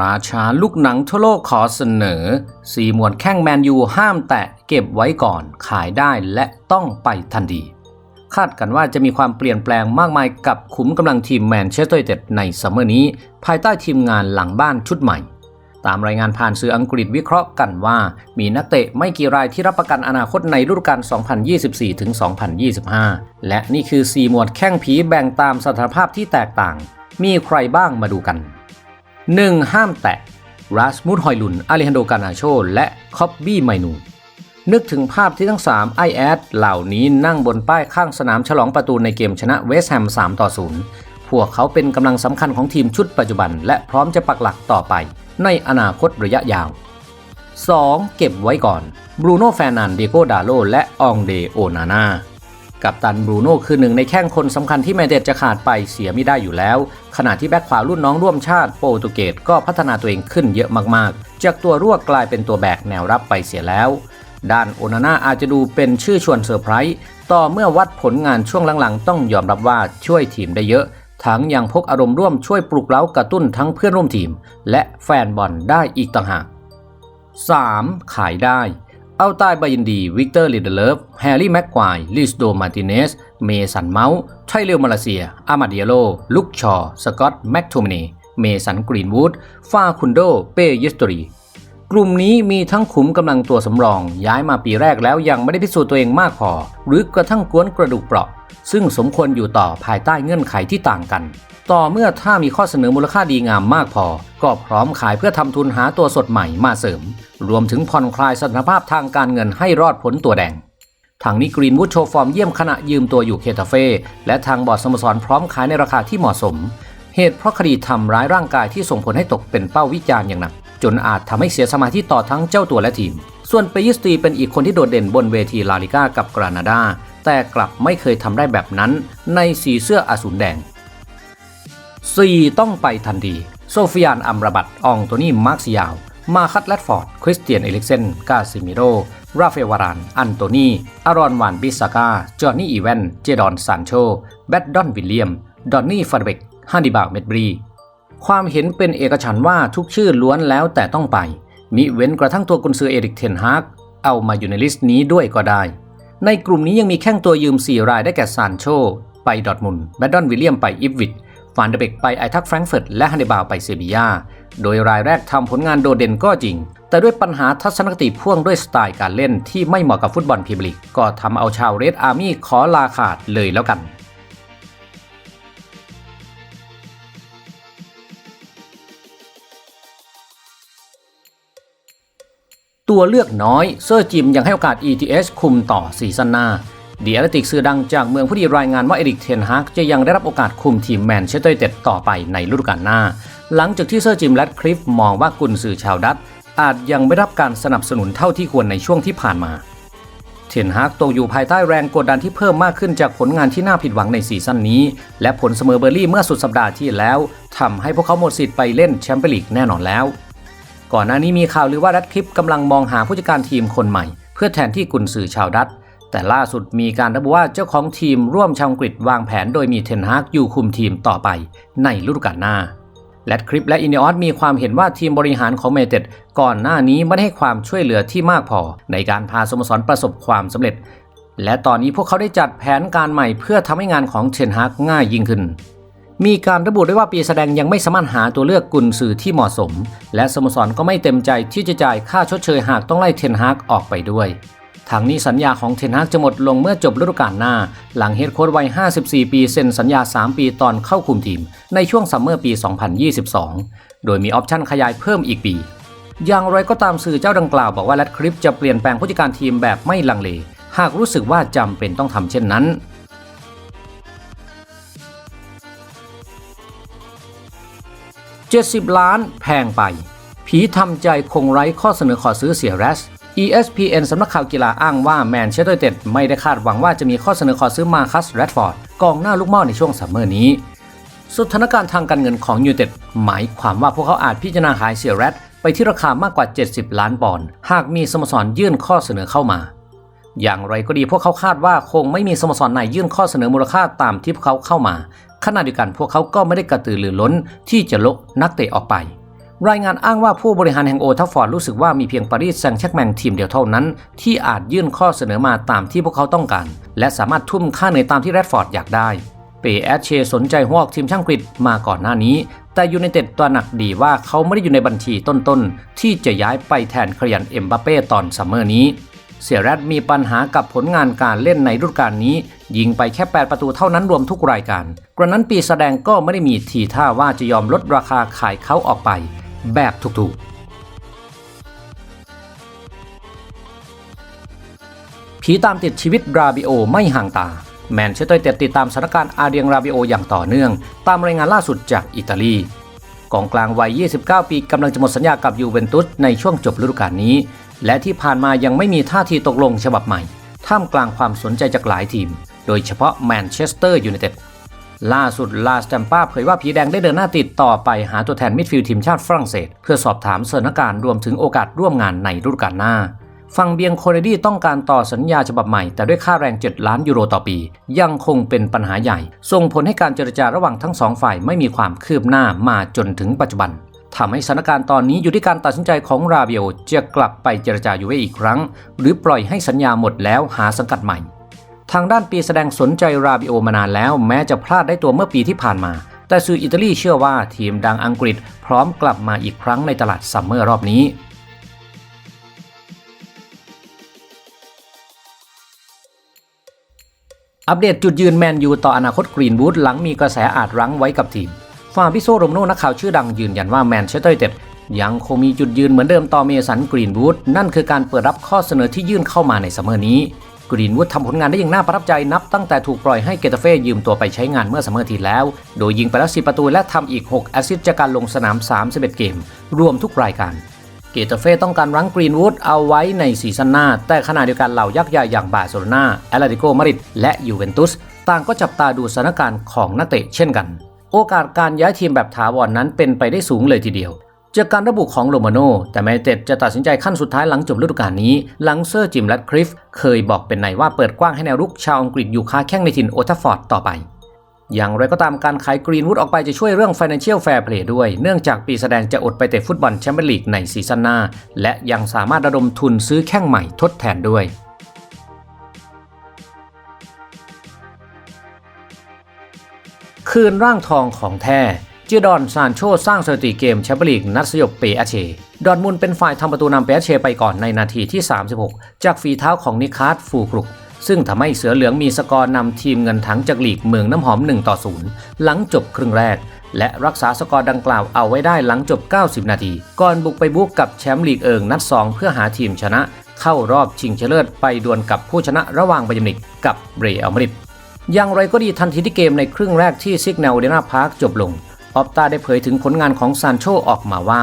ราชาลูกหนังทั่วโลกขอเสนอ สีหมวดแข้งแมนยูห้ามแตะเก็บไว้ก่อนขายได้และต้องไปทันที คาดกันว่าจะมีความเปลี่ยนแปลงมากมายกับขุมกำลังทีมแมนเชสเตอร์ยูไนเต็ดในซัมเมอร์นี้ ภายใต้ทีมงานหลังบ้านชุดใหม่ ตามรายงานผ่านสื่ออังกฤษวิเคราะห์กันว่า มีนักเตะไม่กี่รายที่รับประกันอนาคตในฤดูกาล 2024-2025 และนี่คือ 4 หมวดแข้งผีแบ่งตามสถานภาพที่แตกต่าง มีใครบ้างมาดูกัน 1. ห้ามแตะราสมุดฮอยลุนอาเลฮันโดกานาโช และคอบบี้ไมนู นึกถึงภาพที่ทั้ง3ไอแอดเหล่านี้นั่งบนป้ายข้างสนามฉลองประตูในเกมชนะเวสต์แฮม 3 ต่อ 0 พวกเขาเป็นกำลังสำคัญของทีมชุดปัจจุบัน และพร้อมจะปักหลักต่อไป ในอนาคตระยะยาว 2. เก็บไว้ก่อนบรูโน่แฟนันเดโกดาโลและองเดโอนานา กับตันบรูโน่คือหนึ่งในแข้งคนสำคัญที่แมนเดจะขาดไปเสียไม่ได้อยู่แล้ว ขณะที่แบ็คขวารุ่นน้องร่วมชาติโปรตุเกสก็พัฒนาตัวเองขึ้นเยอะมากๆ จากตัวรั่วกลายเป็นตัวแบกแนวรับไปเสียแล้ว ด้านโอนาน่าอาจจะดูเป็นชื่อชวนเซอร์ไพรส์ต่อเมื่อวัดผลงานช่วงหลังๆ ต้องยอมรับว่าช่วยทีมได้เยอะทั้งยังพกอารมณ์ร่วมช่วยปลุกเร้ากระตุ้นทั้งเพื่อนร่วมทีม และแฟนบอลได้อีกต่างหาก 3. ขายได้ เอาใต้บายินดีวิกเตอร์ลิเดเลฟแฮร์รี่แม็กควายลิสโดมาติเนส เมสันเมาส์ไทเลวมาเลเซีย อามาเดียโล ลุกชอ สกอตแม็กโทมินเมสันกรีนวูดฟาคุนโด เปยิสตรีกลุ่มนี้มีทั้งขุมกำลังตัวสำรอง ย้ายมาปีแรกแล้วยังไม่ได้พิสูจน์ตัวเองมากพอ หรือกระทั่งกวนกระดูกเปราะ ซึ่งสมควรอยู่ต่อภายใต้เงื่อนไขที่ต่างกัน ต่อเมื่อถ้ามีข้อเสนอมูลค่าดีงามมากพอ ก็พร้อมขายเพื่อทำทุนหาตัวสดใหม่มาเสริม รวมถึงผ่อนคลายสถานภาพทางการเงินให้รอดพ้นตัวแดงทางนี้กรีนวูดโชว์ฟอร์มเยี่ยมขณะยืมตัวอยู่เคตาเฟ่และทางบอร์ดสโมสรพร้อมขายในราคาที่เหมาะสม เหตุเพราะคดีทำร้ายร่างกายที่ส่งผลให้ตกเป็นเป้าวิจารณ์อย่างหนัก จนอาจทำให้เสียสมาธิต่อทั้งเจ้าตัวและทีม ส่วนเปยิสตีเป็นอีกคนที่โดดเด่นบนเวทีลาลิก้ากับกรานาดา แต่กลับไม่เคยทำได้แบบนั้นในสีเสื้ออสูรแดง 4. ต้องไปทันที โซฟิยานอัมรบัตอองโตนี่มาร์คซิยาว มาคัตแลดฟอร์ด คริสเตียนเอลิกเซน กาซิมิโร ราเฟวาราน อันโตนีอารอนวานบิสากา จอห์นนี่อีแวน เจดอนซานโช แบดดอนวิลเลียม ดอนนี่ฟาร์เบกฮันดิบาเมดบรี ความเห็นเป็นเอกฉันท์ว่าทุกชื่อล้วนแล้วแต่ต้องไป มิเว้นกระทั่งตัวกุนซือเอริกเทนฮากเอามาอยู่ในลิสต์นี้ด้วยก็ได้ ในกลุ่มนี้ยังมีแข้งตัวยืม 4 รายได้แก่ซานโช ไปดอร์ทมุนแบดดอนวิลเลียมไปอิฟวิดฟานเดเบกไปไอทักแฟรงก์เฟิร์ตและฮันเดบาลไปเซบียา โดยรายแรกทำผลงานโดดเด่นก็จริง แต่ด้วยปัญหาทัศนคติพ่วงด้วยสไตล์การเล่นที่ไม่เหมาะกับฟุตบอลพรีเมียร์ลีกก็ทำเอาชาวเรดอาร์มี่ขอลาขาดเลยแล้วกัน ตัวเลือกน้อยเซอร์จิมยังให้โอกาส ETH คุมต่อซีซั่นหน้าดีแอตติกสื่อดังจากเมืองผู้ดีรายงานว่าเอริกเทนฮากจะยังได้รับโอกาสคุมทีมแมนเชสเตอร์ยูไนเต็ดต่อไปในฤดูกาลหน้า หลังจากที่เซอร์จิมและคลิฟมองว่ากุนสื่อชาวดัตอาจยังไม่รับการสนับสนุนเท่าที่ควรในช่วงที่ผ่านมา เทนฮากตกอยู่ภายใต้แรงกดดันที่เพิ่มมากขึ้นจากผลงานที่น่าผิดหวังในซีซั่นนี้ และผลเสมอเบอร์ลี่เมื่อสุดสัปดาห์ที่แล้วทำให้พวกเขาหมดสิทธิ์ไปเล่นแชมเปี้ยนลีกแน่นอนแล้ว ก่อนหน้านี้มีข่าวลือว่าดัตคลิปกำลังมองหาผู้จัดการทีมคนใหม่ เพื่อแทนที่กุนซือชาวดัตแต่ล่าสุดมีการระบุว่าเจ้าของทีมร่วมชาวอังกฤษวางแผนโดยมีเทนฮากอยู่คุมทีมต่อไปในฤดูกาลหน้าและคลิปและอินเนออสมีความเห็นว่าทีมบริหารของเมเต็ดก่อนหน้านี้ไม่ได้ให้ความช่วยเหลือที่มากพอ ในการพาสโมสรประสบความสำเร็จ และตอนนี้พวกเขาได้จัดแผนการใหม่เพื่อทำให้งานของเทนฮากง่ายยิ่งขึ้น มีการระบุด้วยว่าปีแสดงยังไม่สามารถหาตัวเลือกกุนซือที่เหมาะสม และสโมสรก็ไม่เต็มใจที่จะจ่ายค่าชดเชยหากต้องไล่เทนฮากออกไปด้วยทางนี้สัญญาของเทนฮากจะหมดลงเมื่อจบฤดูกาลหน้า หลังเฮดโค้ชวัย 54 ปีเซ็นสัญญา 3 ปีตอนเข้าคุมทีม ในช่วงซัมเมอร์ปี 2022 โดยมีออปชั่นขยายเพิ่มอีกปี อย่างไรก็ตามสื่อเจ้าดังกล่าวบอกว่าแรดคลิปจะเปลี่ยนแปลงผู้จัดการทีมแบบไม่ลังเล หากรู้สึกว่าจำเป็นต้องทำเช่นนั้น 70 ล้านแพงไป ผีทำใจคงไร้ข้อเสนอขอซื้อเสียแรส ESPN สำนักข่าวกีฬาอ้างว่าแมนเชสเตอร์ยูไนเต็ดไม่ได้คาดหวังว่าจะมีข้อเสนอขอซื้อมาคัสแรดฟอร์ดกองหน้าลูกหม้อในช่วงซัมเมอร์นี้สถานการณ์ทางการเงินของยูไนเต็ดหมายความว่าพวกเขาอาจพิจารณาขายเสียแรดไปที่ราคามากกว่า 70 ล้านปอนด์หากมีสโมสรยื่นข้อเสนอเข้ามา อย่างไรก็ดีพวกเขาคาดว่าคงไม่มีสโมสรไหนยื่นข้อเสนอมูลค่าตามที่พวกเขาเข้ามา ขณะเดียวกันพวกเขาก็ไม่ได้กระตือรือร้นที่จะลกนักเตะออกไป รายงานอ้างว่าผู้บริหารแห่งโอทัฟฟอร์ดรู้สึกว่ามีเพียงปารีสแซงต์แชกแมงทีมเดียวเท่านั้น ที่อาจยื่นข้อเสนอมาตามที่พวกเขาต้องการ และสามารถทุ่มค่าเหนื่อยตามที่แรดฟอร์ดอยากได้ เปแอชเชสนใจฮวอกทีมช่างกรีดมาก่อนหน้านี้ แต่ยูไนเต็ดตัวหนักดีว่าเขาไม่ได้อยู่ในบัญชีต้นๆที่จะย้ายไปแทนเครียันเอ็มบัปเป้ตอนซัมเมอร์นี้ เสียแรดมีปัญหากับผลงานการเล่นในฤดูกาลนี้ ยิงไปแค่ 8 ประตูเท่านั้นรวมทุกรายการ กระนั้นปีแสดงก็ไม่ได้มีทีท่าว่าจะยอมลดราคาขายเขาออกไป แบบถูกๆ ผีตามติดชีวิตราบิโอไม่ห่างตา แมนเชสเตอร์เต็ดติดตามสถานการณ์อาเดียงราบิโออย่างต่อเนื่อง ตามรายงานล่าสุดจากอิตาลีกองกลางวัย 29 ปีกำลังจะหมดสัญญากับยูเวนตุสในช่วงจบฤดูกาลนี้ และที่ผ่านมายังไม่มีท่าทีตกลงฉบับใหม่ ท่ามกลางความสนใจจากหลายทีม โดยเฉพาะแมนเชสเตอร์ยูไนเต็ดล่าสุดลาสแตมป้าเผยว่าผีแดงได้เดินหน้าติดต่อไปหาตัวแทนมิดฟิลด์ทีมชาติฝรั่งเศส เพื่อสอบถามสถานการณ์รวมถึงโอกาสร่วมงานในฤดูกาลหน้าฝั่งเบียงโคเนดี้ต้องการต่อสัญญาฉบับใหม่ แต่ด้วยค่าแรง 7 ล้านยูโรต่อปี ยังคงเป็นปัญหาใหญ่ ส่งผลให้การเจรจาระหว่างทั้งสองฝ่ายไม่มีความคืบหน้ามาจนถึงปัจจุบัน ทำให้สถานการณ์ตอนนี้อยู่ที่การตัดสินใจของราเบียวจะกลับไปเจรจาอยู่อีกครั้ง หรือปล่อยให้สัญญาหมดแล้วหาสังกัดใหม่ ทางด้านปีแสดงสนใจราบิโอมานานแล้ว แม้จะพลาดได้ตัวเมื่อปีที่ผ่านมา แต่สื่ออิตาลีเชื่อว่าทีมดังอังกฤษ พร้อมกลับมาอีกครั้งในตลาดซัมเมอร์รอบนี้อัปเดตจุดยืนแมนยูต่ออนาคตกรีนวูดหลังมีกระแสอาจรั้งไว้กับทีม ฟาบิโซโรมโนนักข่าวชื่อดังยืนยันว่าแมนเชสเตอร์ยูไนเต็ดยังคงมีจุดยืนเหมือนเดิมต่อเมสันกรีนวูดนั่นคือการเปิดรับข้อเสนอที่ยื่นเข้ามาในซัมเมอร์นี้กรีนวูดทำผลงานได้อย่างน่าประทับใจนับตั้งแต่ถูกปล่อยให้เกตาเฟ่ยืมตัวไปใช้งานเมื่อซัมเมอร์ที่แล้ว โดยยิงไปแล้ว 10 ประตูและทำอีก 6 แอสซิสต์จากการลงสนาม 31 เกม รวมทุกรายการ เกตาเฟ่ต้องการรั้งกรีนวูดเอาไว้ในซีซั่นหน้า แต่ขณะเดียวกันเหล่ายักษ์ใหญ่อย่างบาร์เซโลนาแอตเลติโกมาดริดและยูเวนตุสต่างก็จับตาดูสถานการณ์ของนักเตะเช่นกัน โอกาสการย้ายทีมแบบถาวรนนั้นเป็นไปได้สูงเลยทีเดียว จากการระบุของโรมาโนแต่แมนเต็ดจะตัดสินใจขั้นสุดท้ายหลังจบฤดูกาลนี้ หลังเซอร์จิมแรดคลิฟเคยบอกเป็นในว่าเปิดกว้างให้แนวรุกชาวอังกฤษอยู่ค้าแข้งในถิ่นโอทัฟฟอร์ดต่อไปอย่างไรก็ตามการขายกรีนวูดออกไปจะช่วยเรื่อง Financial Fair Play ด้วย เนื่องจากปีแสดงจะอดไปเตะฟุตบอลแชมเปี้ยนลีกในซีซั่นหน้า และยังสามารถระดมทุนซื้อแข้งใหม่ทดแทนด้วย คืนร่างทองของแท้เจดอนซานโชสร้างสถิติเกมแชมเปี้ยนลีกนัดสยบเปอาเชดอนมุนเป็นฝ่ายทำประตูนำเปอาเชไปก่อนในนาทีที่ 36 จากฝีเท้าของนิคาร์ฟูกรุก ซึ่งทำให้เสือเหลืองมีสกอร์นำทีมเงินถังจากลีกเมืองน้ำหอม 1 ต่อ 0 หลังจบครึ่งแรก และรักษาสกอร์ดังกล่าวเอาไว้ได้หลังจบ 90 นาที ก่อนบุกไปบุกกับแชมป์ลีกเอิงนัด 2 เพื่อหาทีมชนะ เข้ารอบชิงชนะเลิศไปดวลกับผู้ชนะระหว่างบาเยร์นมิวนิกกับเรอัลมาดริด อย่างไรก็ดีทันทีที่เกมในครึ่งแรกที่ซิกแนลเดนาพาร์คจบลง ออปตาได้เผยถึงผลงานของซานโชออกมาว่า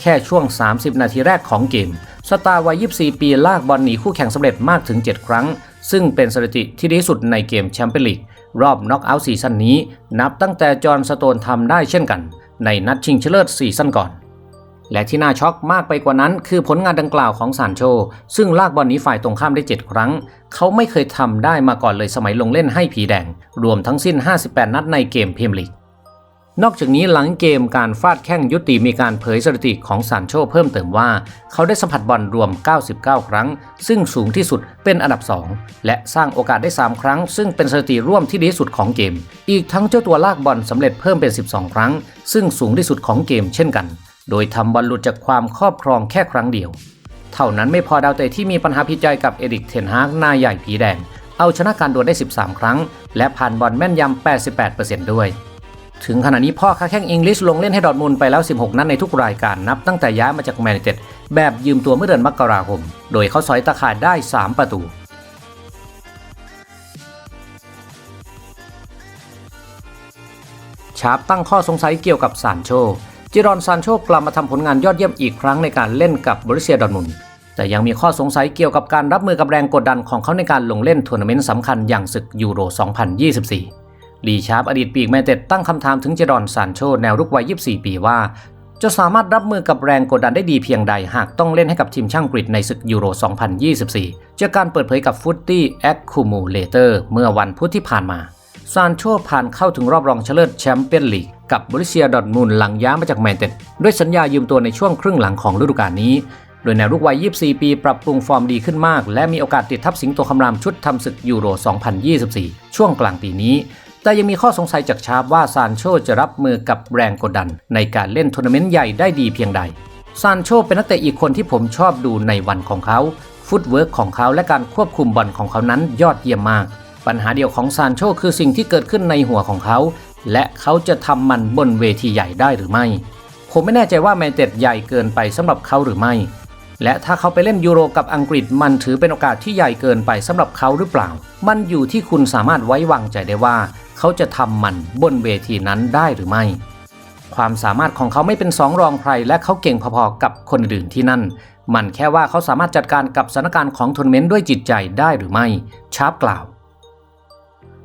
แค่ช่วง 30 นาทีแรกของเกม สตาร์วัย 24 ปีลากบอลหนีคู่แข่งสำเร็จมากถึง 7 ครั้ง ซึ่งเป็นสถิติที่ดีสุดในเกมแชมเปี้ยนลีกรอบน็อกเอาท์ซีซั่นนี้ นับตั้งแต่จอห์นสโตนทำได้เช่นกัน ในนัดชิงชนะเลิศซีซั่นก่อน และที่น่าช็อกมากไปกว่านั้นคือผลงานดังกล่าวของซานโช ซึ่งลากบอลหนีฝ่ายตรงข้ามได้ 7 ครั้ง เขาไม่เคยทำได้มาก่อนเลยสมัยลงเล่นให้ผีแดง รวมทั้งสิ้น 58 นัดในเกมพรีเมียร์ลีกนอกจากนี้หลังเกมการฟาดแข้งยุติมีการเผยสถิติของซานโชเพิ่มเติมว่า เขาได้สัมผัสบอลรวม 99 ครั้ง ซึ่งสูงที่สุดเป็นอันดับ 2 และสร้างโอกาสได้ 3 ครั้ง ซึ่งเป็นสถิติร่วมที่ดีที่สุดของเกม อีกทั้งเจ้าตัวลากบอลสำเร็จเพิ่มเป็น 12 ครั้ง ซึ่งสูงที่สุดของเกมเช่นกัน โดยทำบอลหลุดจากความครอบครองแค่ครั้งเดียว เท่านั้นไม่พอดาวเตะที่มีปัญหาพิจัยกับเอริกเทนฮากหน้าใหญ่ผีแดง เอาชนะการดวลได้ 13 ครั้ง และผ่านบอลแม่นยำ 88%ด้วย ถึงขณะนี้พ่อค้าแข้งอังกฤษลงเล่นให้ดอทมุนด์ไปแล้ว 16 นัดในทุกรายการนับตั้งแต่ย้ายมาจากแมนยูไนเต็ดแบบยืมตัวเมื่อเดือนมกราคม โดยเขาสอยตะขายได้ 3 ประตูชาร์ปตั้งข้อสงสัยเกี่ยวกับซานโช จิรอนซานโชกลับมาทำผลงานยอดเยี่ยมอีกครั้งในการเล่นกับบริเซียดอร์มุนแต่ยังมีข้อสงสัยเกี่ยวกับการรับมือกับแรงกดดันของเขาในการลงเล่นทัวร์นาเมนต์สำคัญอย่างศึกยูโร 2024 ลีชาร์ปอดีตปีกแมนเต็ดตั้งคำถามถึงเจดอนซานโชแนวรุกวัย 24 ปีว่า จะสามารถรับมือกับแรงกดดันได้ดีเพียงใดหากต้องเล่นให้กับทีมช่างกรีกในศึกยูโร 2024 จากการเปิดเผยกับฟุตตี้แอคคูมูเลเตอร์เมื่อวันพุธที่ผ่านมา ซานโชผ่านเข้าถึงรอบรองชนะเลิศแชมเปี้ยนลีกกับบริเซียดอร์ทมุนหลังย้ายมาจากแมนเชสเต็ดด้วยสัญญายืมตัวในช่วงครึ่งหลังของฤดูกาลนี้ โดยแนวรุกวัย 24 ปี ปรับปรุงฟอร์มดีขึ้นมาก และมีโอกาสติดทับสิงโตคำรามชุดทำศึกยูโร 2024 ช่วงกลางปีนี้ แต่ยังมีข้อสงสัยจากชาร์ปว่าซานโชจะรับมือกับแรงกดดัน ในการเล่นทัวร์นาเมนต์ใหญ่ได้ดีเพียงใด ซานโชเป็นนักเตะอีกคนที่ผมชอบดูในวันของเขา ฟุตเวิร์กของเขาและการควบคุมบอลของเขานั้นยอดเยี่ยมมาก ปัญหาเดียวของซานโชคือสิ่งที่เกิดขึ้นในหัวของเขา และเขาจะทำมันบนเวทีใหญ่ได้หรือไม่ ผมไม่แน่ใจว่าแมนเต็ดใหญ่เกินไปสำหรับเขาหรือไม่ และถ้าเขาไปเล่นยูโรกับอังกฤษมันถือเป็นโอกาสที่ใหญ่เกินไปสำหรับเขาหรือเปล่า มันอยู่ที่คุณสามารถไว้วางใจได้ว่า เขาจะทำมันบนเวทีนั้นได้หรือไม่ ความสามารถของเขาไม่เป็นสองรองใคร และเขาเก่งพอๆกับคนอื่นที่นั่นมันแค่ว่าเขาสามารถจัดการกับสถานการณ์ของทัวร์นาเมนต์ด้วยจิตใจได้หรือไม่ ชาร์ปกล่าว